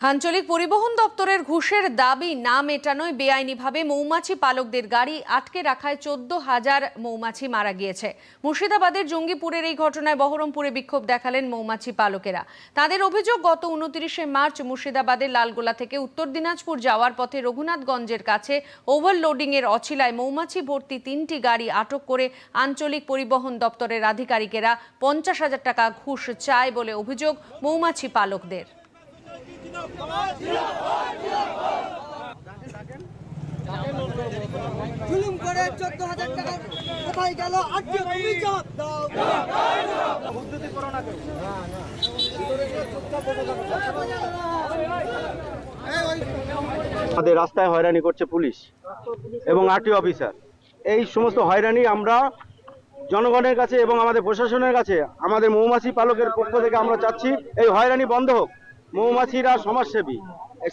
আঞ্চলিক পরিবহন দপ্তরের ঘুষের দাবি না মেটানোয় বেআইনিভাবে মৌমাছি পালকদের গাড়ি আটকে রাখায় চোদ্দ হাজার মৌমাছি মারা গিয়েছে। মুর্শিদাবাদের জঙ্গিপুরের এই ঘটনায় বহরমপুরে বিক্ষোভ দেখালেন মৌমাছি পালকেরা। তাদের অভিযোগ, গত উনত্রিশে মার্চ মুর্শিদাবাদের লালগোলা থেকে উত্তর দিনাজপুর যাওয়ার পথে রঘুনাথগঞ্জের কাছে ওভারলোডিংয়ের অছিলায় মৌমাছি ভর্তি তিনটি গাড়ি আটক করে আঞ্চলিক পরিবহন দপ্তরের আধিকারিকেরা পঞ্চাশ হাজার টাকা ঘুষ চায় বলে অভিযোগ মৌমাছি পালকদের। জুলুম করে চোদ্দ হাজার টাকা কোথায় গেল? আমাদের রাস্তায় হয়রানি করছে পুলিশ এবং আরটি অফিসার। এই সমস্ত হয়রানি আমরা জনগণের কাছে এবং আমাদের প্রশাসনের কাছে, আমাদের মৌমাছি পালকের পক্ষ থেকে আমরা চাচ্ছি, এই হয়রানি বন্ধ হোক। মৌমাছিরা সমাজসেবী।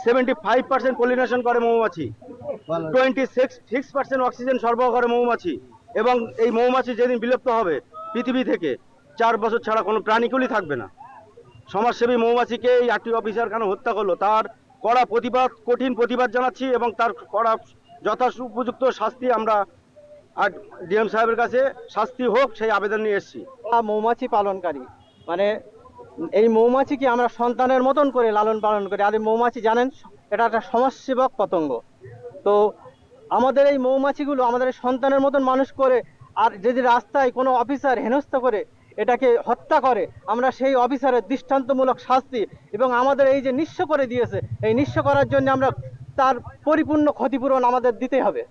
সেভেন্টি ফাইভ পার্সেন্ট পলিনেশন করে মৌমাছি। Twenty six six percent oxygen সরবরাহ করে মৌমাছি। এবং এই মৌমাছি যেদিন বিলুপ্ত হবে পৃথিবী থেকে চার বছর ছাড়া কোনো প্রাণীকুলই থাকবে না। সমাজসেবী মৌমাছিকে এই আরটি অফিসার কেন হত্যা করল? তার কড়া প্রতিবাদ কঠিন প্রতিবাদ জানাচ্ছি এবং তার কড়া যথা উপযুক্ত শাস্তি আমরা আর ডিএম সাহেবের কাছে শাস্তি হোক সেই আবেদন নিয়ে এসেছি। মৌমাছি পালনকারী মানে এই মৌমাছিকে আমরা সন্তানের মতন করে লালন পালন করি। আর এই মৌমাছি জানেন, এটা একটা সমাজসেবক পতঙ্গ। তো আমাদের এই মৌমাছিগুলো আমাদের সন্তানের মতন মানুষ করে আর যদি রাস্তায় কোনো অফিসার হেনস্থা করে, এটাকে হত্যা করে, আমরা সেই অফিসারের দৃষ্টান্তমূলক শাস্তি এবং আমাদের এই যে নিঃস্ব করে দিয়েছে, এই নিঃস্ব করার জন্য আমরা তার পরিপূর্ণ ক্ষতিপূরণ আমাদের দিতে হবে।